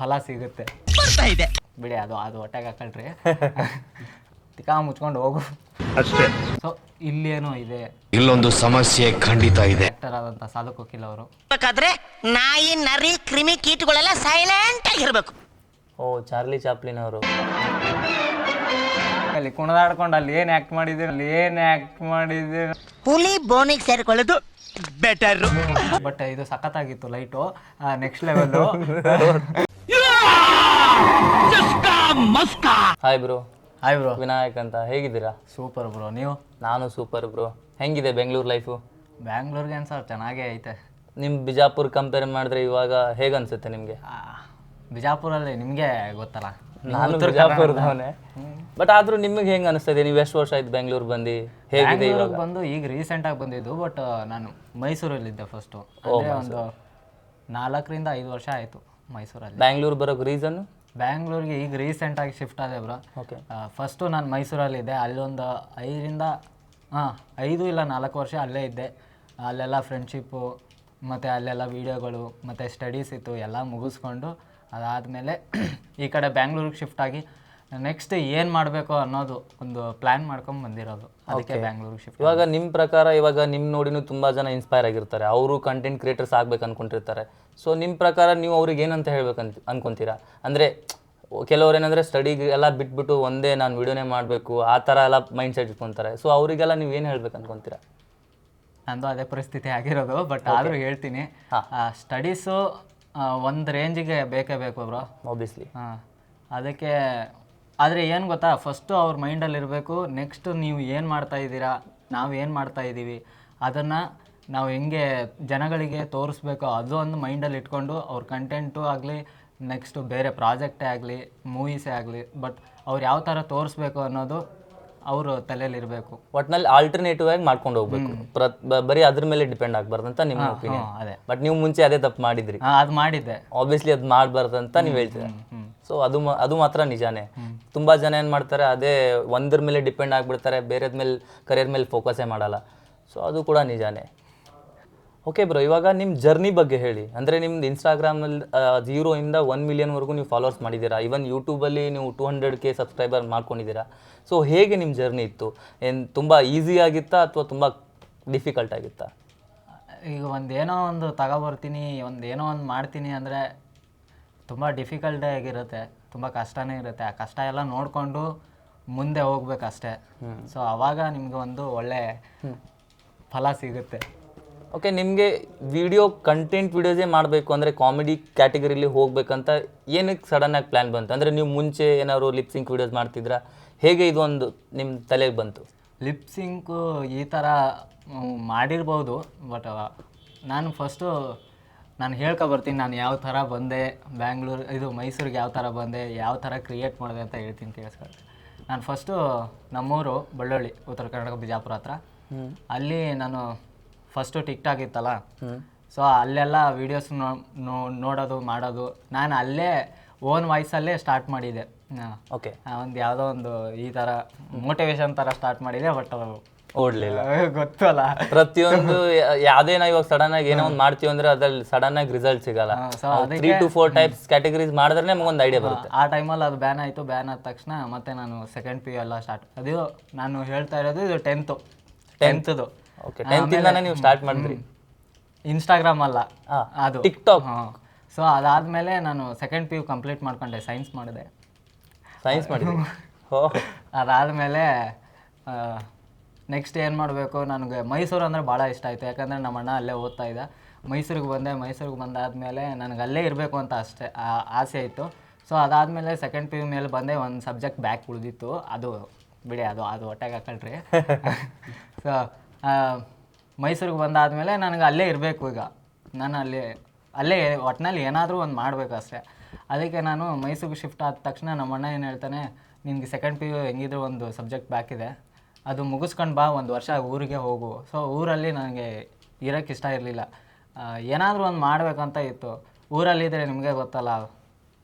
ಫಲ ಸಿಗುತ್ತೆ. ಬರ್ತಾ ಇದೆ ಬಿಡಿ ಅದು ಅದು ಹೊಟ್ಟೆಗೆ ಹಾಕಲ್ರಿ ತಿಕಾ ಮುಚ್ಕೊಂಡು ಹೋಗು. ಅಷ್ಟೇ. ಸೊ ಇಲ್ಲೇನೋ ಇದೆ. ಇಲ್ಲೊಂದು ಸಮಸ್ಯೆ ಖಂಡಿತ ಇದೆ. ಆಕ್ಟರ್ ಆದಂಥ ಸಾಧು ಕೋಕಿಲ್ ಅವರು. ಬೇಕಾದ್ರೆ ನಾಯಿ ನರಿ ಕ್ರಿಮಿ ಕೀಟಗಳೆಲ್ಲ ಸೈಲೆಂಟ್ ಆಗಿರ್ಬೇಕು ಓ ಚಾರ್ಲಿ ಚಾಪ್ಲಿನ್ ಅವರು. ಅಲ್ಲಿ ಕುಣಿದಾಡ್ಕೊಂಡು ಅಲ್ಲಿ ಏನು ಆಕ್ಟ್ ಮಾಡಿದ್ದೀರಿ? ಅಲ್ಲಿ ಏನು ಆಕ್ಟ್ ಮಾಡಿದ್ದೀರಿ? ಹುಲಿ ಬೋನಿಗೆ ಸೇರಿಕೊಳ್ಳೋದು ಬೆಟರ್ ಬಟ್ ಇದು ಸಖತ್ತಾಗಿತ್ತು light next level hi bro hi bro Vinayak ಅಂತ ಹೇಗಿದ್ದೀರಾ? ಸೂಪರ್ ಬ್ರೋ ನೀವು? ನಾನು ಸೂಪರ್ ಬ್ರೋ ಹೆಂಗಿದೆ ಬೆಂಗಳೂರು ಲೈಫು ಬ್ಯಾಂಗ್ಳೂರ್ಗೆ ಏನು ಸರ್ ಚೆನ್ನಾಗೇ ಐತೆ. ನಿಮ್ಮ ಬಿಜಾಪುರ್ ಕಂಪೇರ್ ಮಾಡಿದ್ರೆ ಇವಾಗ ಹೇಗೆ ಅನ್ಸುತ್ತೆ ನಿಮಗೆ? ಆ, ಬಿಜಾಪುರಲ್ಲಿ ನಿಮಗೆ ಗೊತ್ತಲ್ಲ? ನಾನು ಬಿಜಾಪುರದವನೇ. ಬಟ್ ಆದ್ರೂ ನಿಮಗೆ ಹೆಂಗೆ ಅನಿಸ್ತದೆ? ನೀವು ಎಷ್ಟು ವರ್ಷ ಆಯ್ತು ಬೆಂಗಳೂರು ಬಂದು? ಹೇಗಿದೆ ಇವಾಗ? ಬಂದು ಈಗ ರೀಸೆಂಟಾಗಿ ಬಂದಿದ್ದು ಬಟ್ ನಾನು ಮೈಸೂರಲ್ಲಿದ್ದೆ ಫಸ್ಟು ಅಂದರೆ ಒಂದು ನಾಲ್ಕರಿಂದ ಐದು ವರ್ಷ ಆಯಿತು. ಮೈಸೂರಲ್ಲಿ. ಬ್ಯಾಂಗ್ಳೂರ್ ಬರೋಕ್ಕೆ ರೀಸನ್ ಬ್ಯಾಂಗ್ಳೂರಿಗೆ ಈಗ ರೀಸೆಂಟಾಗಿ ಶಿಫ್ಟ್ ಆದೆ ಬ್ರೋ ಓಕೆ ಫಸ್ಟು ನಾನು ಮೈಸೂರಲ್ಲಿದ್ದೆ ಅಲ್ಲೊಂದು ಐದರಿಂದ ಹಾಂ ಐದು ಇಲ್ಲ ನಾಲ್ಕು ವರ್ಷ ಅಲ್ಲೇ ಇದ್ದೆ. ಅಲ್ಲೆಲ್ಲ ಫ್ರೆಂಡ್ಶಿಪ್ಪು ಮತ್ತು ಅಲ್ಲೆಲ್ಲ ವೀಡಿಯೋಗಳು ಮತ್ತು ಸ್ಟಡೀಸ್ ಇತ್ತು ಎಲ್ಲ ಮುಗಿಸ್ಕೊಂಡು ಅದಾದಮೇಲೆ ಈ ಕಡೆ ಬ್ಯಾಂಗ್ಳೂರಿಗೆ ಶಿಫ್ಟ್ ಆಗಿ ನೆಕ್ಸ್ಟ್ ಏನು ಮಾಡಬೇಕು ಅನ್ನೋದು ಒಂದು ಪ್ಲ್ಯಾನ್ ಮಾಡ್ಕೊಂಡು ಬಂದಿರೋದು. ಅದಕ್ಕೆ ಬ್ಯಾಂಗ್ಳೂರಿಗೆ ಶಿಫ್ಟ್ ಇವಾಗ ನಿಮ್ಮ ಪ್ರಕಾರ ಇವಾಗ ನಿಮ್ಮ ನೋಡಿನೂ ತುಂಬಾ ಜನ ಇನ್ಸ್ಪೈರ್ ಆಗಿರ್ತಾರೆ. ಅವರು ಕಂಟೆಂಟ್ ಕ್ರಿಯೇಟರ್ಸ್ ಆಗ್ಬೇಕು ಅನ್ಕೊಂಡಿರ್ತಾರೆ. ಸೊ ನಿಮ್ಮ ಪ್ರಕಾರ ನೀವು ಅವ್ರಿಗೆ ಏನಂತ ಅಂತ ಅನ್ಕೊಂತೀರಾ? ಅಂದ್ರೆ ಕೆಲವ್ರು ಏನಂದ್ರೆ ಸ್ಟಡಿ ಎಲ್ಲ ಬಿಟ್ಬಿಟ್ಟು ಒಂದೇ ನಾನು ವಿಡಿಯೋನೇ ಮಾಡಬೇಕು ಆ ಥರ ಎಲ್ಲ ಮೈಂಡ್ ಸೆಟ್ ಇಟ್ಕೊಂತಾರೆ. ಸೊ ಅವರಿಗೆಲ್ಲ ನೀವು ಏನು ಹೇಳ್ಬೇಕು ಅನ್ಕೊಂತೀರಾ? ನಂದು ಅದೇ ಪರಿಸ್ಥಿತಿ ಆಗಿರೋದು ಬಟ್ ಆದರೂ ಹೇಳ್ತೀನಿ. ಸ್ಟಡೀಸು ಒಂದು ರೇಂಜಿಗೆ ಬೇಕೇ ಬೇಕು ಬ್ರೋ ಆಬ್ವಿಯಸ್ಲಿ ಹಾಂ. ಅದಕ್ಕೆ ಆದರೆ ಏನು ಗೊತ್ತಾ? ಫಸ್ಟು ಅವ್ರ ಮೈಂಡಲ್ಲಿ ಇರಬೇಕು ನೆಕ್ಸ್ಟ್ ನೀವು ಏನು ಮಾಡ್ತಾ ಇದ್ದೀರಾ? ನಾವು ಏನು ಮಾಡ್ತಾ ಇದ್ದೀವಿ? ಅದನ್ನು ನಾವು ಹೆಂಗೆ ಜನಗಳಿಗೆ ತೋರಿಸ್ಬೇಕು ಅದು ಒಂದು ಮೈಂಡಲ್ಲಿ ಇಟ್ಕೊಂಡು ಅವ್ರ ಕಂಟೆಂಟು ಆಗಲಿ ನೆಕ್ಸ್ಟು ಬೇರೆ ಪ್ರಾಜೆಕ್ಟೇ ಆಗಲಿ ಮೂವೀಸೇ ಆಗಲಿ ಬಟ್ ಅವ್ರು ಯಾವ ಥರ ತೋರಿಸ್ಬೇಕು ಅನ್ನೋದು ಅವರು ತಲೆಯಲ್ಲಿರಬೇಕು ಒಟ್ನಲ್ಲಿ ಆಲ್ಟರ್ನೇಟಿವ್ ಆಗಿ ಮಾಡ್ಕೊಂಡು ಹೋಗ್ಬೇಕು. ಬ- ಬರೀ ಅದ್ರ ಮೇಲೆ ಡಿಪೆಂಡ್ ಆಗ್ಬಾರ್ದು ಅಂತ ನಿಮ್ಮ ಒಪಿನಿಯನ್ ಅದೇ. ಬಟ್ ನೀವು ಮುಂಚೆ ಅದೇ ತಪ್ಪು ಮಾಡಿದ್ರಿ. ಹಾಂ ಅದು ಮಾಡಿದ್ದೆ. ಆಬ್ವಿಯಸ್ಲಿ ಅದು ಮಾಡಬಾರ್ದು ಅಂತ ನೀವು ಹೇಳ್ತೀರಾ. ಸೊ ಅದು ಅದು ಮಾತ್ರ ನಿಜಾನೇ. ತುಂಬ ಜನ ಏನು ಮಾಡ್ತಾರೆ, ಅದೇ ಒಂದ್ರ ಮೇಲೆ ಡಿಪೆಂಡ್ ಆಗಿಬಿಡ್ತಾರೆ, ಬೇರೆದ ಮೇಲೆ ಕರಿಯರ್ ಮೇಲೆ ಫೋಕಸೇ ಮಾಡಲ್ಲ. ಸೊ ಅದು ಕೂಡ ನಿಜಾನೇ. ಓಕೆ ಬ್ರೋ ಇವಾಗ ನಿಮ್ಮ ಜರ್ನಿ ಬಗ್ಗೆ ಹೇಳಿ. ಅಂದರೆ ನಿಮ್ದು ಇನ್ಸ್ಟಾಗ್ರಾಮಲ್ಲಿ ಜೀರೋಯಿಂದ ಒನ್ ಮಿಲಿಯನ್ವರೆಗೂ ನೀವು ಫಾಲೋವರ್ಸ್ ಮಾಡಿದ್ದೀರಾ? ಇವನ್ ಯೂಟ್ಯೂಬಲ್ಲಿ ನೀವು ಟೂ ಹಂಡ್ರೆಡ್ ಕೆ ಸಬ್ಸ್ಕ್ರೈಬರ್ ಮಾಡ್ಕೊಂಡಿದ್ದೀರಾ? ಸೊ ಹೇಗೆ ನಿಮ್ಮ ಜರ್ನಿ ಇತ್ತು? ಏನು ತುಂಬ ಈಸಿ ಆಗಿತ್ತಾ ಅಥವಾ ತುಂಬ ಡಿಫಿಕಲ್ಟ್ ಆಗಿತ್ತಾ? ಈಗ ಒಂದೇನೋ ಒಂದು ತಗೊಬರ್ತೀನಿ ಒಂದು ಏನೋ ಒಂದು ಮಾಡ್ತೀನಿ ಅಂದರೆ ತುಂಬ ಡಿಫಿಕಲ್ಟೇ ಆಗಿರುತ್ತೆ ತುಂಬ ಕಷ್ಟನೇ ಇರುತ್ತೆ. ಆ ಕಷ್ಟ ಎಲ್ಲ ನೋಡಿಕೊಂಡು ಮುಂದೆ ಹೋಗ್ಬೇಕಷ್ಟೇ. ಸೊ ಅವಾಗ ನಿಮಗೆ ಒಂದು ಒಳ್ಳೆ ಫಲ ಸಿಗುತ್ತೆ. ಓಕೆ ನಿಮಗೆ ವಿಡಿಯೋ ಕಂಟೆಂಟ್ ವಿಡಿಯೋಸೇ ಮಾಡಬೇಕು ಅಂದರೆ ಕಾಮಿಡಿ ಕ್ಯಾಟಗರಿಲಿ ಹೋಗ್ಬೇಕಂತ ಏನಕ್ಕೆ ಸಡನ್ನಾಗಿ ಪ್ಲ್ಯಾನ್ ಬಂತು? ಅಂದರೆ ನೀವು ಮುಂಚೆ ಏನಾದ್ರು ಲಿಪ್ಸಿಂಕ್ ವಿಡಿಯೋಸ್ ಮಾಡ್ತಿದ್ರಾ? ಹೇಗೆ ಇದೊಂದು ನಿಮ್ಮ ತಲೆಗೆ ಬಂತು? ಲಿಪ್ಸಿಂಕು ಈ ಥರ ಮಾಡಿರ್ಬೋದು ಬಟ್ ನಾನು ಫಸ್ಟು ನಾನು ಹೇಳ್ಕೊ ಬರ್ತೀನಿ ನಾನು ಯಾವ ಥರ ಬಂದೆ ಬ್ಯಾಂಗ್ಳೂರು ಇದು ಮೈಸೂರಿಗೆ ಯಾವ ಥರ ಬಂದೆ ಯಾವ ಥರ ಕ್ರಿಯೇಟ್ ಮಾಡಿದೆ ಅಂತ ಹೇಳ್ತೀನಿ ಕೇಳಿಸ್ಕೊಳ್ತೀನಿ ನಾನು ಫಸ್ಟು ನಮ್ಮೂರು ಬಳ್ಳೊಳ್ಳಿ ಉತ್ತರ ಕರ್ನಾಟಕ ಬಿಜಾಪುರ ಹತ್ರ. ಅಲ್ಲಿ ನಾನು ಫಸ್ಟು ಟಿಕ್ ಟಾಕ್ ಇತ್ತಲ್ಲ ಸೊ ಅಲ್ಲೆಲ್ಲ ವೀಡಿಯೋಸ್ ನೋಡೋದು ಮಾಡೋದು ನಾನು ಅಲ್ಲೇ ಓನ್ ವಾಯ್ಸಲ್ಲೇ ಸ್ಟಾರ್ಟ್ ಮಾಡಿದ್ದೆ ಓಕೆ ಒಂದು ಯಾವುದೋ ಒಂದು ಈ ಥರ ಮೋಟಿವೇಶನ್ ಥರ ಸ್ಟಾರ್ಟ್ ಮಾಡಿದೆ ಬಟ್ ಓಡಲಿಲ್ಲ. ಗೊತ್ತಲ್ಲ. ಪ್ರತಿಯೊಂದು ಯಾವ್ದೇ ನಾವು ಇವಾಗ ಸಡನ್ ಆಗಿ ಏನೋ ಒಂದು ಮಾಡ್ತೀವಿ ಅಂದ್ರೆ ಅದ್ರಲ್ಲಿ ಸಡನ್ ಆಗಿ ರಿಸಲ್ಟ್ ಸಿಗಲ್ಲ. So three two four types categories ಮಾಡಿದ್ರೆ ನಮಗೊಂದು ಐಡಿಯಾ ಬರುತ್ತೆ. ಆ ಟೈಮಲ್ಲಿ ಅದು ಬ್ಯಾನ್ ಆಯಿತು ಬ್ಯಾನ್ ಆದ ತಕ್ಷಣ ಮತ್ತೆ ನಾನು ಸೆಕೆಂಡ್ ಪಿ ಯು ಎಲ್ಲ ಸ್ಟಾರ್ಟ್ ಅದು ನಾನು ಹೇಳ್ತಾ ಇರೋದು ಇದು ಟೆಂತು ಟೆಂತ್ದು ಓಕೆ ಟೆಂತಿಂದಾನೇ ನೀವು ಸ್ಟಾರ್ಟ್ ಮಾಡಿದ್ರಿ. ಇನ್ಸ್ಟಾಗ್ರಾಮ್ ಅಲ್ಲ ಅದು. ಅದು ಹಾಂ ಸೊ ಅದಾದ್ಮೇಲೆ ನಾನು ಸೆಕೆಂಡ್ ಪಿ ಯು ಕಂಪ್ಲೀಟ್ ಮಾಡ್ಕೊಂಡೆ ಸೈನ್ಸ್ ಮಾಡಿದೆ. ಸೈನ್ಸ್ ಮಾಡಿದೆ ಓ ಅದಾದಮೇಲೆ ನೆಕ್ಸ್ಟ್ ಏನು ಮಾಡಬೇಕು? ನನಗೆ ಮೈಸೂರು ಅಂದರೆ ಭಾಳ ಇಷ್ಟ ಆಯಿತು. ಯಾಕಂದರೆ ನಮ್ಮ ಅಣ್ಣ ಅಲ್ಲೇ ಓದ್ತಾ ಇದ್ದ. ಮೈಸೂರಿಗೆ ಬಂದೆ. ಮೈಸೂರಿಗೆ ಬಂದಾದಮೇಲೆ ನನಗೆ ಅಲ್ಲೇ ಇರಬೇಕು ಅಂತ ಅಷ್ಟೇ ಆಸೆ ಇತ್ತು. ಸೊ ಅದಾದಮೇಲೆ ಸೆಕೆಂಡ್ ಪಿ ಯು ಮೇಲೆ ಬಂದೆ. ಒಂದು ಸಬ್ಜೆಕ್ಟ್ ಬ್ಯಾಕ್ ಉಳಿದಿತ್ತು. ಅದು ಬಿಡಿ, ಅದು ಅದು ಹೊಟ್ಟೆಗೆ ಹಾಕೊಳ್ರಿ ಸೊ ಮೈಸೂರಿಗೆ ಬಂದಾದಮೇಲೆ ನನಗೆ ಅಲ್ಲೇ ಇರಬೇಕು ಈಗ. ನಾನು ಅಲ್ಲಿ, ಅಲ್ಲೇ ಒಟ್ಟಿನಲ್ಲಿ ಏನಾದರೂ ಒಂದು ಮಾಡಬೇಕು ಅಷ್ಟೇ. ಅದಕ್ಕೆ ನಾನು ಮೈಸೂರಿಗೆ ಶಿಫ್ಟ್ ಆದ ತಕ್ಷಣ ನಮ್ಮ ಅಣ್ಣ ಏನು ಹೇಳ್ತಾನೆ, ನಿನಗೆ ಸೆಕೆಂಡ್ ಪಿ ಯು ಹೆಂಗಿದ್ರು ಒಂದು ಸಬ್ಜೆಕ್ಟ್ ಬ್ಯಾಕ್ ಇದೆ. ಅದು ಮುಗಿಸ್ಕೊಂಡು ಬಾ ಒಂದು ವರ್ಷ ಊರಿಗೆ ಹೋಗು. ಸೊ ಊರಲ್ಲಿ ನನಗೆ ಇರೋಕ್ಕೆ ಇಷ್ಟ ಇರಲಿಲ್ಲ. ಏನಾದರೂ ಒಂದು ಮಾಡಬೇಕಂತ ಇತ್ತು. ಊರಲ್ಲಿದ್ದರೆ ನಿಮಗೆ ಗೊತ್ತಲ್ಲ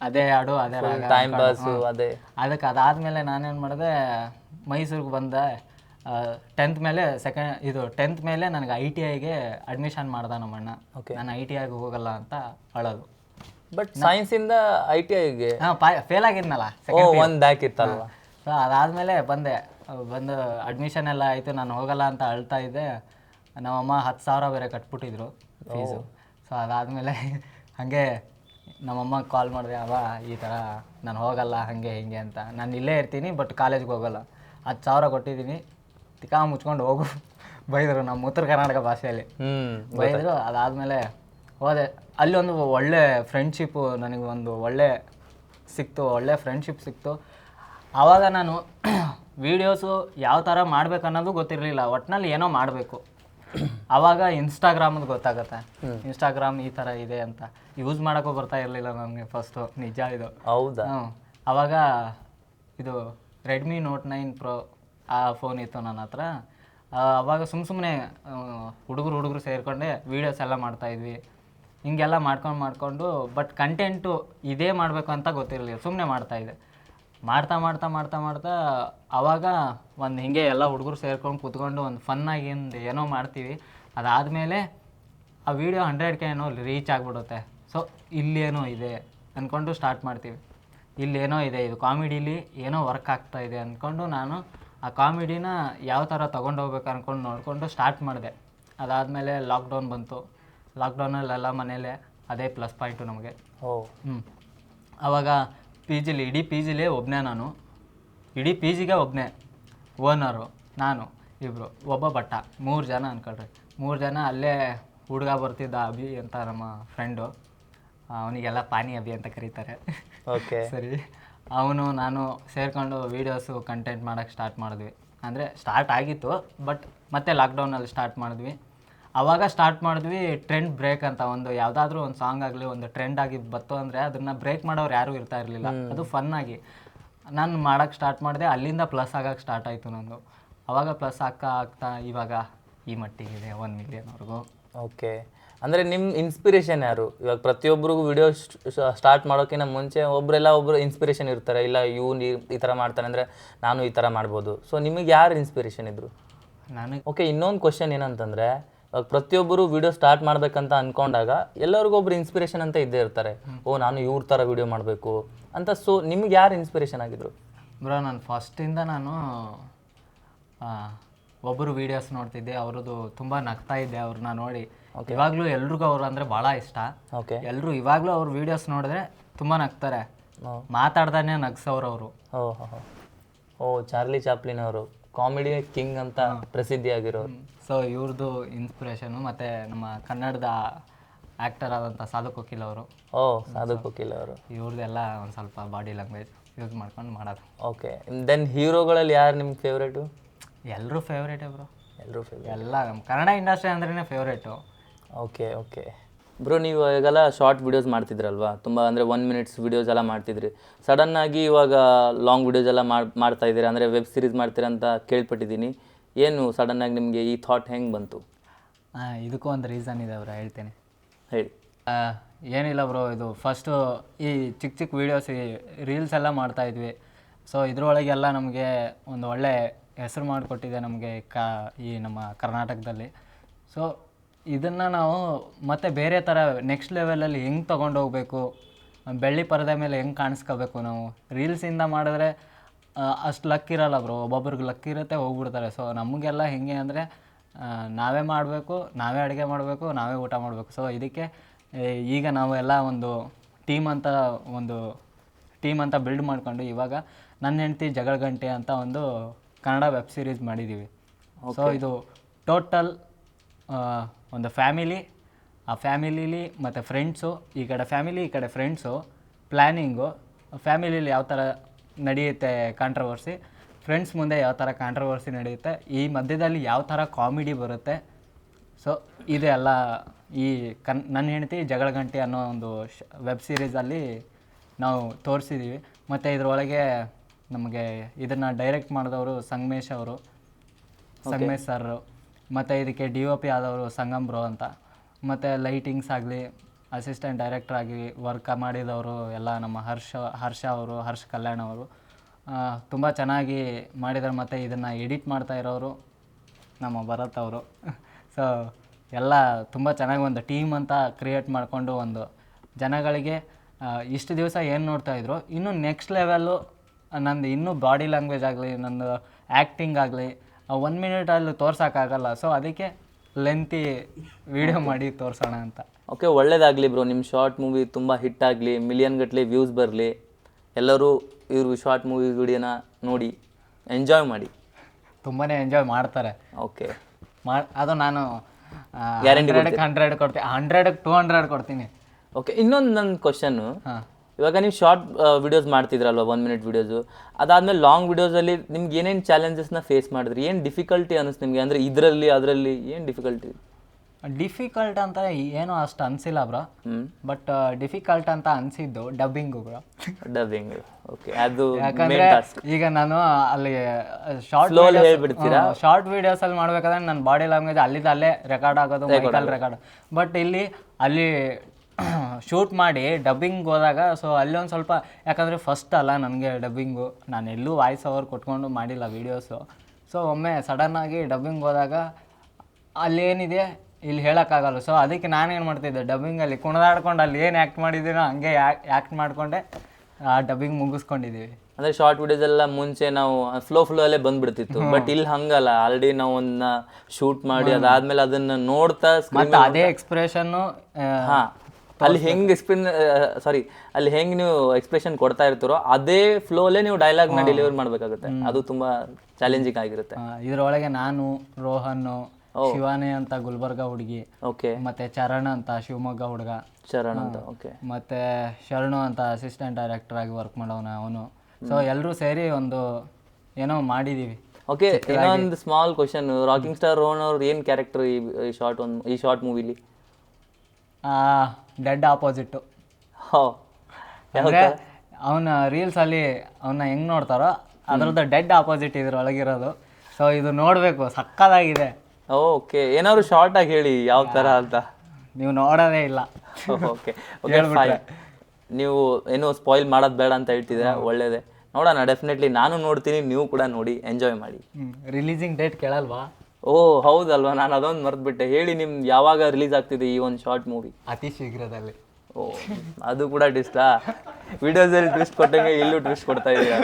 ಅದೇ ಹಾಡು ಅದೇ ಟೈಮ್ ಪಾಸು. ಅದೇ. ಅದಕ್ಕೆ ಅದಾದಮೇಲೆ ನಾನೇನು ಮಾಡಿದೆ ಮೈಸೂರಿಗೆ ಬಂದೆ. ಟೆಂತ್ ಮೇಲೆ ಸೆಕೆಂಡ್ ಇದು ಟೆಂತ್ ಮೇಲೆ ನನಗೆ ಐ ಟಿ ಐಗೆ ಅಡ್ಮಿಷನ್ ಮಾಡ್ದ ನಮ್ಮ ಅಣ್ಣ. Okay. ನಾನು ಐ ಟಿ ಐಗೆ ಹೋಗಲ್ಲ ಅಂತ ಅಳೋದು ಬಟ್ ಸೈನ್ಸಿಂದ ಐ ಟಿ ಐಗೆ ಹಾಂ ಫೇಲ್ ಆಗಿದ್ನಲ್ಲ ಸೆಕೆಂಡ್ ಒಂದು ಬ್ಯಾಕ್ ಇತ್ತಲ್ವಾ? ಸೊ ಅದಾದಮೇಲೆ ಬಂದೆ. ಬಂದು ಅಡ್ಮಿಷನ್ ಎಲ್ಲ ಆಯಿತು ನಾನು ಹೋಗಲ್ಲ ಅಂತ ಅಳ್ತಾ ಇದ್ದೆ. ನಮ್ಮಮ್ಮ ಹತ್ತು ಸಾವಿರ ಬೇರೆ ಕಟ್ಬಿಟ್ಟಿದ್ರು ಫೀಸು ಸೊ ಅದಾದಮೇಲೆ ಹಾಗೆ ನಮ್ಮಮ್ಮ ಕಾಲ್ ಮಾಡಿದೆ ಅವ ಈ ಥರ ನಾನು ಹೋಗಲ್ಲ ಹಾಗೆ ಹೀಗೆ ಅಂತ. ನಾನು ಇಲ್ಲೇ ಇರ್ತೀನಿ ಬಟ್ ಕಾಲೇಜ್ಗೆ ಹೋಗಲ್ಲ. ಹತ್ತು ಸಾವಿರ ಕೊಟ್ಟಿದ್ದೀನಿ. ತಿಕಾ ಮುಚ್ಕೊಂಡು ಹೋಗು ಬೈದರು ನಮ್ಮ ಉತ್ತರ ಕರ್ನಾಟಕ ಭಾಷೆಯಲ್ಲಿ. ಹ್ಞೂ ಬೈದರು ಅದಾದಮೇಲೆ ಹೋದೆ. ಅಲ್ಲಿ ಒಂದು ಒಳ್ಳೆ ಫ್ರೆಂಡ್ಶಿಪ್ಪು ನನಗೆ ಒಂದು ಒಳ್ಳೆ ಸಿಕ್ತು ಒಳ್ಳೆ ಫ್ರೆಂಡ್ಶಿಪ್ ಸಿಕ್ತು. ಆವಾಗ ನಾನು ವೀಡಿಯೋಸು ಯಾವ ಥರ ಮಾಡ್ಬೇಕು ಅನ್ನೋದು ಗೊತ್ತಿರಲಿಲ್ಲ. ಒಟ್ಟಿನಲ್ಲಿ ಏನೋ ಮಾಡಬೇಕು. ಆವಾಗ ಇನ್ಸ್ಟಾಗ್ರಾಮದು ಗೊತ್ತಾಗತ್ತೆ. ಇನ್ಸ್ಟಾಗ್ರಾಮ್ ಈ ಥರ ಇದೆ ಅಂತ. ಯೂಸ್ ಮಾಡೋಕ್ಕೂ ಬರ್ತಾ ಇರಲಿಲ್ಲ ನನಗೆ ಫಸ್ಟು ನಿಜ ಇದು. ಹೌದಾ? ಹ್ಞೂ ಆವಾಗ ಇದು ರೆಡ್ಮಿ ನೋಟ್ ನೈನ್ ಪ್ರೋ ಆ ಫೋನ್ ಇತ್ತು ನನ್ನ ಹತ್ರ. ಅವಾಗ ಸುಮ್ಮ ಸುಮ್ಮನೆ ಹುಡುಗರು ಹುಡುಗರು ಸೇರಿಕೊಂಡೆ ವೀಡಿಯೋಸ್ ಎಲ್ಲ ಮಾಡ್ತಾಯಿದ್ವಿ ಹಿಂಗೆಲ್ಲ ಮಾಡ್ಕೊಂಡು ಮಾಡಿಕೊಂಡು ಬಟ್ ಕಂಟೆಂಟು ಇದೇ ಮಾಡಬೇಕು ಅಂತ ಗೊತ್ತಿರಲಿಲ್ಲ. ಸುಮ್ಮನೆ ಮಾಡ್ತಾಯಿದ್ದೆ ಮಾಡ್ತಾ ಮಾಡ್ತಾ ಮಾಡ್ತಾ ಮಾಡ್ತಾ ಅವಾಗ ಒಂದು ಹಿಂಗೆ ಎಲ್ಲ ಹುಡುಗರು ಸೇರ್ಕೊಂಡು ಕೂತ್ಕೊಂಡು ಒಂದು ಫನ್ನಾಗಿ ಒಂದು ಏನೋ ಮಾಡ್ತೀವಿ. ಅದಾದಮೇಲೆ ಆ ವಿಡಿಯೋ ಹಂಡ್ರೆಡ್ ಕೆ ಏನೋ ರೀಚ್ ಆಗಿಬಿಡುತ್ತೆ. ಸೊ ಇಲ್ಲೇನೋ ಇದೆ ಅಂದ್ಕೊಂಡು ಸ್ಟಾರ್ಟ್ ಮಾಡ್ತೀವಿ. ಇಲ್ಲೇನೋ ಇದೆ ಇದು ಕಾಮಿಡಿಲಿ ಏನೋ ವರ್ಕ್ ಆಗ್ತಾ ಇದೆ ಅಂದ್ಕೊಂಡು ನಾನು ಆ ಕಾಮಿಡಿನ ಯಾವ ಥರ ತೊಗೊಂಡೋಗ್ಬೇಕು ಅಂದ್ಕೊಂಡು ನೋಡಿಕೊಂಡು ಸ್ಟಾರ್ಟ್ ಮಾಡಿದೆ. ಅದಾದಮೇಲೆ ಲಾಕ್ಡೌನ್ ಬಂತು. ಲಾಕ್ಡೌನಲ್ಲೆಲ್ಲ ಮನೇಲೆ ಅದೇ ಪ್ಲಸ್ ಪಾಯಿಂಟು ನಮಗೆ. ಹ್ಞೂ ಆವಾಗ ಪಿ ಜಿಲಿ ಇಡೀ ಪಿ ಜಿಲೇ ಒಬ್ಬನೇ ನಾನು. ಇಡೀ ಪಿ ಜಿಗೆ ಒಬ್ಬನೇ ಓನರು ನಾನು ಇಬ್ಬರು ಒಬ್ಬ ಬಟ್ಟ ಮೂರು ಜನ ಅನ್ಕೊಳ್ರಿ. ಮೂರು ಜನ ಅಲ್ಲೇ ಹುಡುಗ ಬರ್ತಿದ್ದ ಅಭಿ ಅಂತ ನಮ್ಮ ಫ್ರೆಂಡು ಅವನಿಗೆಲ್ಲ ಪಾನಿ ಅಭಿ ಅಂತ ಕರೀತಾರೆ. ಓಕೆ ಸರಿ. ಅವನು ನಾನು ಸೇರಿಕೊಂಡು ವೀಡಿಯೋಸು ಕಂಟೆಂಟ್ ಮಾಡೋಕ್ಕೆ ಸ್ಟಾರ್ಟ್ ಮಾಡಿದ್ವಿ. ಅಂದರೆ ಸ್ಟಾರ್ಟ್ ಆಗಿತ್ತು ಬಟ್ ಮತ್ತೆ ಲಾಕ್ಡೌನಲ್ಲಿ ಸ್ಟಾರ್ಟ್ ಮಾಡಿದ್ವಿ. ಆವಾಗ ಸ್ಟಾರ್ಟ್ ಮಾಡಿದ್ವಿ ಟ್ರೆಂಡ್ ಬ್ರೇಕ್ ಅಂತ ಒಂದು ಯಾವುದಾದ್ರೂ ಒಂದು ಸಾಂಗ್ ಆಗಲಿ ಒಂದು ಟ್ರೆಂಡ್ ಆಗಿ ಬತ್ತು ಅಂದರೆ ಅದನ್ನು ಬ್ರೇಕ್ ಮಾಡೋರು ಯಾರೂ ಇರ್ತಾ ಇರಲಿಲ್ಲ. ಅದು ಫನ್ ಆಗಿ. ನಾನು ಮಾಡೋಕ್ಕೆ ಸ್ಟಾರ್ಟ್ ಮಾಡಿದೆ ಅಲ್ಲಿಂದ ಪ್ಲಸ್ ಆಗಕ್ಕೆ ಸ್ಟಾರ್ಟ್ ಆಯಿತು ನಂದು. ಅವಾಗ ಪ್ಲಸ್ ಆಗ್ತಾ ಆಗ್ತಾ ಇವಾಗ ಈ ಮಟ್ಟಿಗಿದೆ ಒನ್ ಮಿಲಿಯನ್ವರೆಗೂ ಓಕೆ ಅಂದರೆ ನಿಮ್ಮ ಇನ್ಸ್ಪಿರೇಷನ್ ಯಾರು? ಇವಾಗ ಪ್ರತಿಯೊಬ್ಬರಿಗೂ ವಿಡಿಯೋ ಸ್ಟಾರ್ಟ್ ಮಾಡೋಕ್ಕಿಂತ ಮುಂಚೆ ಒಬ್ಬರೆಲ್ಲ ಒಬ್ಬರು ಇನ್ಸ್ಪಿರೇಷನ್ ಇರ್ತಾರೆ. ಇಲ್ಲ ಇವ್ನು ಈ ಥರ ಮಾಡ್ತಾನೆ ಅಂದರೆ ನಾನು ಈ ಥರ ಮಾಡ್ಬೋದು. ಸೊ ನಿಮಗೆ ಯಾರು ಇನ್ಸ್ಪಿರೇಷನ್ ಇದ್ದರು ನನಗೆ ಓಕೆ ಇನ್ನೊಂದು ಕ್ವಶನ್ ಏನಂತಂದರೆ ಪ್ರತಿಯೊಬ್ಬರು ವಿಡಿಯೋ ಸ್ಟಾರ್ಟ್ ಮಾಡಬೇಕಂತ ಅಂದ್ಕೊಂಡಾಗ ಎಲ್ಲರಿಗೂ ಒಬ್ಬರು ಇನ್ಸ್ಪಿರೇಷನ್ ಅಂತ ಇದ್ದೇ ಇರ್ತಾರೆ. ಓ ನಾನು ಇವ್ರ ಥರ ವಿಡಿಯೋ ಮಾಡಬೇಕು ಅಂತ. ಸೊ ನಿಮ್ಗೆ ಯಾರು ಇನ್ಸ್ಪಿರೇಷನ್ ಆಗಿದ್ರು? ಬ್ರೋ ನಾನು ಫಸ್ಟಿಂದ ನಾನು ಒಬ್ಬರು ವೀಡಿಯೋಸ್ ನೋಡ್ತಿದ್ದೆ. ಅವ್ರದ್ದು ತುಂಬ ನಗ್ತಾ ಇದ್ದೆ ಅವ್ರನ್ನ ನೋಡಿ. ಇವಾಗಲೂ ಎಲ್ರಿಗೂ ಅವ್ರು ಅಂದರೆ ಭಾಳ ಇಷ್ಟ. ಓಕೆ ಎಲ್ಲರೂ ಇವಾಗಲೂ ಅವ್ರ ವೀಡಿಯೋಸ್ ನೋಡಿದ್ರೆ ತುಂಬ ನಗ್ತಾರೆ. ಮಾತಾಡ್ದಾನೆ ನಗ್ಸೋರು ಅವರು. ಓ ಚಾರ್ಲಿ ಚಾಪ್ಲಿನ್ ಅವರು. ಕಾಮಿಡಿ ಕಿಂಗ್ ಅಂತ ಪ್ರಸಿದ್ಧಿಯಾಗಿರೋರು. ಸೊ ಇವ್ರದ್ದು ಇನ್ಸ್ಪಿರೇಷನು ಮತ್ತು ನಮ್ಮ ಕನ್ನಡದ ಆ್ಯಕ್ಟರ್ ಆದಂಥ ಸಾಧು ಕೋಕಿಲ್ ಅವರು. ಓ ಸಾಧು ಕೋಕಿಲ್ ಅವರು. ಇವ್ರದ್ದೆಲ್ಲ ಒಂದು ಸ್ವಲ್ಪ ಬಾಡಿ ಲ್ಯಾಂಗ್ವೇಜ್ ಯೂಸ್ ಮಾಡ್ಕೊಂಡು ಮಾಡೋದು. ಓಕೆ ದೆನ್ ಹೀರೋಗಳಲ್ಲಿ ಯಾರು ನಿಮ್ಮ ಫೇವ್ರೇಟು ಎಲ್ಲರೂ ಫೇವ್ರೇಟೇ ಬ್ರೋ ಎಲ್ಲರೂ ಫೇವ್ರೇಟ್ ಎಲ್ಲ ನಮ್ಮ ಕನ್ನಡ ಇಂಡಸ್ಟ್ರಿ ಅಂದ್ರೇ ಫೇವ್ರೇಟು ಓಕೆ ಓಕೆ ಬ್ರೋ ನೀವು ಇವಾಗೆಲ್ಲ ಶಾರ್ಟ್ ವಿಡಿಯೋಸ್ ಮಾಡ್ತಿದ್ರಲ್ವಾ? ತುಂಬ ಅಂದರೆ ಒನ್ ಮಿನಿಟ್ಸ್ ವಿಡಿಯೋಸ್ ಎಲ್ಲ ಮಾಡ್ತಿದ್ರಿ. ಸಡನ್ನಾಗಿ ಇವಾಗ ಲಾಂಗ್ ವಿಡಿಯೋಸ್ ಎಲ್ಲ ಮಾಡ್ ಮಾಡ್ತಾ ಇದ್ದೀರಾ? ಅಂದರೆ ವೆಬ್ ಸೀರೀಸ್ ಮಾಡ್ತೀರಾ ಅಂತ ಕೇಳ್ಪಟ್ಟಿದ್ದೀನಿ. ಏನು ಸಡನ್ನಾಗಿ ನಿಮಗೆ ಈ ಥಾಟ್ ಹೆಂಗೆ ಬಂತು? ಹಾಂ ಇದಕ್ಕೂ ಒಂದು ರೀಸನ್ ಇದೆ ಬ್ರೋ ಹೇಳ್ತೇನೆ. ಹೇಳಿ. ಆ, ಏನಿಲ್ಲ ಬ್ರೋ ಇದು ಫಸ್ಟು ಈ ಚಿಕ್ಕ ಚಿಕ್ಕ ವೀಡಿಯೋಸ್ ರೀಲ್ಸ್ ಎಲ್ಲ ಮಾಡ್ತಾ ಇದ್ವಿ. ಸೊ ಇದ್ರೊಳಗೆಲ್ಲ ನಮಗೆ ಒಂದು ಒಳ್ಳೆ ಹೆಸರು ಮಾಡಿಕೊಟ್ಟಿದೆ ನಮಗೆ ಕಾ ಈ ನಮ್ಮ ಕರ್ನಾಟಕದಲ್ಲಿ. ಸೊ ಇದನ್ನು ನಾವು ಮತ್ತೆ ಬೇರೆ ಥರ ನೆಕ್ಸ್ಟ್ ಲೆವೆಲಲ್ಲಿ ಹೆಂಗೆ ತೊಗೊಂಡು ಹೋಗಬೇಕು ಬೆಳ್ಳಿ ಪರದೆ ಮೇಲೆ ಹೆಂಗೆ ಕಾಣಿಸ್ಕೋಬೇಕು ನಾವು? ರೀಲ್ಸಿಂದ ಮಾಡಿದ್ರೆ ಅಷ್ಟು ಲಕ್ ಇರಲ್ಲ ಬ್ರೋ ಒಬ್ಬೊಬ್ರಿಗೆ ಲಕ್ ಇರುತ್ತೆ ಹೋಗ್ಬಿಡ್ತಾರೆ. ಸೊ ನಮಗೆಲ್ಲ ಹೆಂಗೆ ಅಂದರೆ ನಾವೇ ಮಾಡಬೇಕು ನಾವೇ ಅಡುಗೆ ಮಾಡಬೇಕು ನಾವೇ ಊಟ ಮಾಡಬೇಕು. ಸೊ ಇದಕ್ಕೆ ಈಗ ಈಗ ನಾವೆಲ್ಲ ಒಂದು ಟೀಮ್ ಅಂತ ಒಂದು ಟೀಮ್ ಅಂತ ಬಿಲ್ಡ್ ಮಾಡ್ಕೊಂಡು ಇವಾಗ ನನ್ನ ಹೆಂಡ್ತಿ ಜಗಳ ಗಂಟೆ ಅಂತ ಒಂದು ಕನ್ನಡ ವೆಬ್ ಸೀರೀಸ್ ಮಾಡಿದ್ದೀವಿ ಸೊ ಇದು ಟೋಟಲ್ ಒಂದು ಫ್ಯಾಮಿಲಿ ಆ ಫ್ಯಾಮಿಲಿಲಿ ಮತ್ತು ಫ್ರೆಂಡ್ಸು ಈ ಕಡೆ ಫ್ಯಾಮಿಲಿ ಈ ಕಡೆ ಫ್ರೆಂಡ್ಸು ಪ್ಲ್ಯಾನಿಂಗು ಫ್ಯಾಮಿಲೀಲಿ ಯಾವ ಥರ ನಡೆಯುತ್ತೆ ಕಾಂಟ್ರವರ್ಸಿ ಫ್ರೆಂಡ್ಸ್ ಮುಂದೆ ಯಾವ ಥರ ಕಾಂಟ್ರವರ್ಸಿ ನಡೆಯುತ್ತೆ ಈ ಮಧ್ಯದಲ್ಲಿ ಯಾವ ಥರ ಕಾಮಿಡಿ ಬರುತ್ತೆ. ಸೊ ಇದೆಲ್ಲ ಈ ಕನ್ ನನ್ನ ಹೆಂಡತಿ ಜಗಳ ಗಂಟೆ ಅನ್ನೋ ಒಂದು ವೆಬ್ ಸೀರೀಸಲ್ಲಿ ನಾವು ತೋರಿಸಿದ್ದೀವಿ ಮತ್ತು ಇದರೊಳಗೆ ನಮಗೆ ಇದನ್ನು ಡೈರೆಕ್ಟ್ ಮಾಡಿದವರು ಸಂಗಮೇಶ್ ಅವರು ಸಂಗಮೇಶ್ ಸರ್ ಮತ್ತು ಇದಕ್ಕೆ ಡಿ ಒ ಪಿ ಆದವರು ಸಂಗಮ್ ಬ್ರೋ ಅಂತ. ಮತ್ತು ಲೈಟಿಂಗ್ಸ್ ಆಗಲಿ ಅಸಿಸ್ಟೆಂಟ್ ಡೈರೆಕ್ಟರ್ ಆಗಿ ವರ್ಕ್ ಮಾಡಿದವರು ಎಲ್ಲ ನಮ್ಮ ಹರ್ಷ ಹರ್ಷ ಅವರು, ಹರ್ಷ ಕಲ್ಯಾಣ ಅವರು. ತುಂಬ ಚೆನ್ನಾಗಿ ಮಾಡಿದ್ದಾರೆ ಮತ್ತು ಇದನ್ನು ಎಡಿಟ್ ಮಾಡ್ತಾ ಇರೋರು ನಮ್ಮ ಭರತ್ ಅವರು. ಸೊ ಎಲ್ಲ ತುಂಬ ಚೆನ್ನಾಗಿ ಒಂದು ಟೀಮ್ ಅಂತ ಕ್ರಿಯೇಟ್ ಮಾಡಿಕೊಂಡು ಒಂದು ಜನಗಳಿಗೆ ಇಷ್ಟು ದಿವಸ ಏನು ನೋಡ್ತಾಯಿದ್ರು ಇನ್ನು ನೆಕ್ಸ್ಟ್ ಲೆವೆಲ್ಲು ನಂದು ಇನ್ನೂ ಬಾಡಿ ಲ್ಯಾಂಗ್ವೇಜ್ ಆಗಲಿ, ನಂದು ಆ್ಯಕ್ಟಿಂಗ್ ಆಗಲಿ ಒನ್ ಮಿನಿಟಲ್ಲಿ ತೋರ್ಸೋಕ್ಕಾಗಲ್ಲ. ಸೊ ಅದಕ್ಕೆ ಲೆಂತಿ ವಿಡಿಯೋ ಮಾಡಿ ತೋರಿಸೋಣ ಅಂತ. ಓಕೆ ಒಳ್ಳೇದಾಗಲಿ ಬ್ರೋ ನಿಮ್ಮ ಶಾರ್ಟ್ ಮೂವಿ ತುಂಬ ಹಿಟ್ ಆಗಲಿ ಮಿಲಿಯನ್ ಗಟ್ಟಲೆ ವ್ಯೂಸ್ ಬರಲಿ. ಎಲ್ಲರೂ ಇವರು ಶಾರ್ಟ್ ಮೂವಿ ವಿಡಿಯೋನ ನೋಡಿ ಎಂಜಾಯ್ ಮಾಡಿ. ತುಂಬಾ ಎಂಜಾಯ್ ಮಾಡ್ತಾರೆ. ಓಕೆ ಮಾ ಅದು ನಾನು ಗ್ಯಾರಂಟಿ ಹಂಡ್ರೆಡ್ ಕೊಡ್ತೀನಿ. ಹಂಡ್ರೆಡ್ಗೆ ಟೂ ಹಂಡ್ರೆಡ್ ಕೊಡ್ತೀನಿ. ಓಕೆ ಇನ್ನೊಂದು ನನ್ನ ಕ್ವಶನ್ನು ಹಾಂ. ಇವಾಗ ನೀವು ಶಾರ್ಟ್ ವಿಡಿಯೋಸ್ ಮಾಡ್ತಿದ್ರಲ್ವ ಒನ್ ಮಿನಿಟ್ ವೀಡಿಯೋಸು ಅದಾದಮೇಲೆ ಲಾಂಗ್ ವೀಡಿಯೋಸಲ್ಲಿ ನಿಮ್ಗೆ ಏನೇನು ಚಾಲೆಂಜಸ್ನ ಫೇಸ್ ಮಾಡಿದ್ರಿ? ಏನು ಡಿಫಿಕಲ್ಟಿ ಅನ್ನಿಸ್ತು ನಿಮಗೆ? ಅಂದರೆ ಇದರಲ್ಲಿ ಅದರಲ್ಲಿ ಏನು ಡಿಫಿಕಲ್ಟಿ ಡಿಫಿಕಲ್ಟ್ ಅಂತ ಏನು ಅಷ್ಟು ಅನಿಸಿಲ್ಲ ಬ್ರೋ ಬಟ್ ಡಿಫಿಕಲ್ಟ್ ಅಂತ ಅನಿಸಿದ್ದು ಡಬ್ಬಿಂಗು ಬ್ರೋ ಡಬ್ಬಿಂಗ್ ಓಕೆ ಅದು ಯಾಕಂದ್ರೆ ಈಗ ನಾನು ಅಲ್ಲಿ ಶಾರ್ಟ್ ಅಲ್ಲಿ ಹೇಳ್ಬಿಡ್ತೀರಾ? ಶಾರ್ಟ್ ವಿಡಿಯೋಸ್ ಅಲ್ಲಿ ಮಾಡ್ಬೇಕಾದ್ರೆ ನನ್ನ ಬಾಡಿ ಲ್ಯಾಂಗ್ವೇಜ್ ಅಲ್ಲಿಂದ ಅಲ್ಲೇ ರೆಕಾರ್ಡ್ ಆಗೋದು. ಮೈಕಲ್ ರೆಕಾರ್ಡ್ ಬಟ್ ಇಲ್ಲಿ ಅಲ್ಲಿ ಶೂಟ್ ಮಾಡಿ ಡಬ್ಬಿಂಗ್ ಹೋದಾಗ ಸೊ ಅಲ್ಲೊಂದು ಒಂದು ಸ್ವಲ್ಪ ಯಾಕಂದರೆ ಫಸ್ಟ್ ಅಲ್ಲ ನನಗೆ ಡಬ್ಬಿಂಗು. ನಾನು ಎಲ್ಲೂ ವಾಯ್ಸ್ ಓವರ್ ಕೊಟ್ಕೊಂಡು ಮಾಡಿಲ್ಲ ವೀಡಿಯೋಸು ಸೊ ಒಮ್ಮೆ ಸಡನ್ನಾಗಿ ಡಬ್ಬಿಂಗ್ ಹೋದಾಗ ಅಲ್ಲಿ ಏನಿದೆ ಇಲ್ಲಿ ಹೇಳೋಕ್ಕಾಗಲ್ಲ. ಸೊ ಅದಕ್ಕೆ ನಾನೇನು ಮಾಡ್ತಿದ್ದೆ ಡಬ್ಬಿಂಗಲ್ಲಿ ಕುಣಿದಾಡ್ಕೊಂಡು ಅಲ್ಲಿ ಏನು ಆ್ಯಕ್ಟ್ ಮಾಡಿದ್ದೀನೋ ಹಂಗೆ ಆ್ಯಕ್ಟ್ ಮಾಡಿಕೊಂಡೆ ಆ ಡಬ್ಬಿಂಗ್ ಮುಗಿಸ್ಕೊಂಡಿದ್ದೀವಿ. ಅಂದರೆ ಶಾರ್ಟ್ ವಿಡಿಯೋಸ್ ಎಲ್ಲ ಮುಂಚೆ ನಾವು ಫ್ಲೋ ಫ್ಲೋ ಅಲ್ಲೇ ಬಂದ್ಬಿಡ್ತಿತ್ತು. ಬಟ್ ಇಲ್ಲಿ ಹಂಗಲ್ಲ ಆಲ್ರೆಡಿ ನಾವು ಒಂದನ್ನ ಶೂಟ್ ಮಾಡಿ ಅದಾದ್ಮೇಲೆ ಅದನ್ನ ನೋಡ್ತಾ ಮತ್ತು ಅದೇ ಎಕ್ಸ್ಪ್ರೆಷನ್ನು ಹಾ. ಅಲ್ಲಿ ಹೆಂಗ್ ಎಕ್ಸ್ಪ್ಲೇನ್ ಸಾರಿ ಅಲ್ಲಿ ಹೆಂಗ್ ನೀವು ಎಕ್ಸ್ಪ್ರೆಷನ್ ಕೊಡ್ತಾ ಇರ್ತೀರೋ ಅದೇ ಫ್ಲೋಲೇ ನೀವು ಡೈಲಾಗ್ನ ಡೆಲಿವರ್ ಮಾಡ್ಬೇಕಾಗುತ್ತೆ. ಅದು ತುಂಬಾ ಚಾಲೆಂಜಿಂಗ್ ಆಗಿರುತ್ತೆ. ಇದರೊಳಗೆ ನಾನು ರೋಹನ್ ಶಿವಾನಿ ಅಂತ ಗುಲ್ಬರ್ಗ ಹುಡುಗಿ ಓಕೆ. ಮತ್ತೆ ಚರಣ್ ಅಂತ ಶಿವಮೊಗ್ಗ ಹುಡುಗ. ಚರಣ್ ಅಂತ ಓಕೆ. ಮತ್ತೆ ಶರಣು ಅಂತ ಅಸಿಸ್ಟೆಂಟ್ ಡೈರೆಕ್ಟರ್ ಆಗಿ ವರ್ಕ್ ಮಾಡೋನ ಅವನು. ಸೊ ಎಲ್ಲರೂ ಸೇರಿ ಒಂದು ಏನೋ ಮಾಡಿದೀವಿ. ಓಕೆ ಇನ್ನೊಂದು small question rocking star Rohan ಅವ್ರ ಏನ್ ಕ್ಯಾರೆಕ್ಟರ್ ಈ ಶಾರ್ಟ್ ಒಂದು ಈ ಶಾರ್ಟ್ ಮೂವಿಲಿ ಡೆಡ್ ಆಪೋಸಿಟ್ಟು ಹೋ. ಅಂದರೆ ಅವನ ರೀಲ್ಸಲ್ಲಿ ಅವನ್ನ ಹೆಂಗೆ ನೋಡ್ತಾರೋ ಅದ್ರದ್ದು ಡೆಡ್ ಆಪೋಸಿಟ್ ಇದ್ರೊಳಗಿರೋದು ಸೊ ಇದು ನೋಡಬೇಕು ಸಕ್ಕದಾಗಿದೆ. ಓಕೆ ಏನಾದ್ರು ಶಾರ್ಟ್ ಆಗಿ ಹೇಳಿ ಯಾವ ತರ ಅಂತ. ನೀವು ನೋಡೋದೇ ಇಲ್ಲ. ಓಕೆ ಓಕೆ ನೀವು ಏನು ಸ್ಪಾಯಿಲ್ ಮಾಡೋದು ಬೇಡ ಅಂತ ಹೇಳ್ತಿದ್ರೆ ಒಳ್ಳೇದೇ. ನೋಡೋಣ ಡೆಫಿನೆಟ್ಲಿ ನಾನು ನೋಡ್ತೀನಿ ನೀವು ಕೂಡ ನೋಡಿ ಎಂಜಾಯ್ ಮಾಡಿ. Releasing date ಕೇಳಲ್ವಾ? ಓ ಹೌದಲ್ವಾ? ನಾನು ಅದೊಂದು ಮರ್ತ್ಬಿಟ್ಟೆ. ಹೇಳಿ ನಿಮ್ ಯಾವಾಗ ರಿಲೀಸ್ ಆಗ್ತಿದೆ ಈ ಒಂದು ಶಾರ್ಟ್ ಮೂವಿ ಅತಿ ಶೀಘ್ರದಲ್ಲಿ. ಓ ಅದು ಕೂಡ ಡಿಸ್ಟಾ ವಿಡಿಯೋಸಲ್ಲಿ ಟ್ವಿಸ್ಟ್ ಕೊಟ್ಟಂಗೆ ಇಲ್ಲೂ ಟ್ವಿಸ್ಟ್ ಕೊಡ್ತಾ ಇದೀರಾ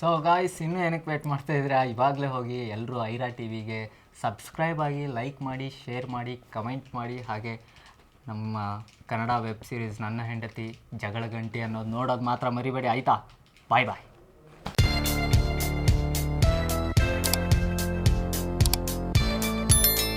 ಸೊ ಗಾಯ್ಸ್ ಇನ್ನೂ ಏನಕ್ಕೆ ವೇಟ್ ಮಾಡ್ತಾ ಇದ್ದೀರಾ? ಇವಾಗಲೇ ಹೋಗಿ ಎಲ್ಲರೂ ಐರಾ ಟಿ ವಿಗೆ ಸಬ್ಸ್ಕ್ರೈಬ್ ಆಗಿ ಲೈಕ್ ಮಾಡಿ ಶೇರ್ ಮಾಡಿ ಕಮೆಂಟ್ ಮಾಡಿ. ಹಾಗೆ ನಮ್ಮ ಕನ್ನಡ ವೆಬ್ ಸೀರೀಸ್ ನನ್ನ ಹೆಂಡತಿ ಜಗಳ ಗಂಟಿ ಅನ್ನೋದು ನೋಡೋದು ಮಾತ್ರ ಮರಿಬೇಡಿ. ಆಯಿತಾ? ಬಾಯ್ ಬಾಯ್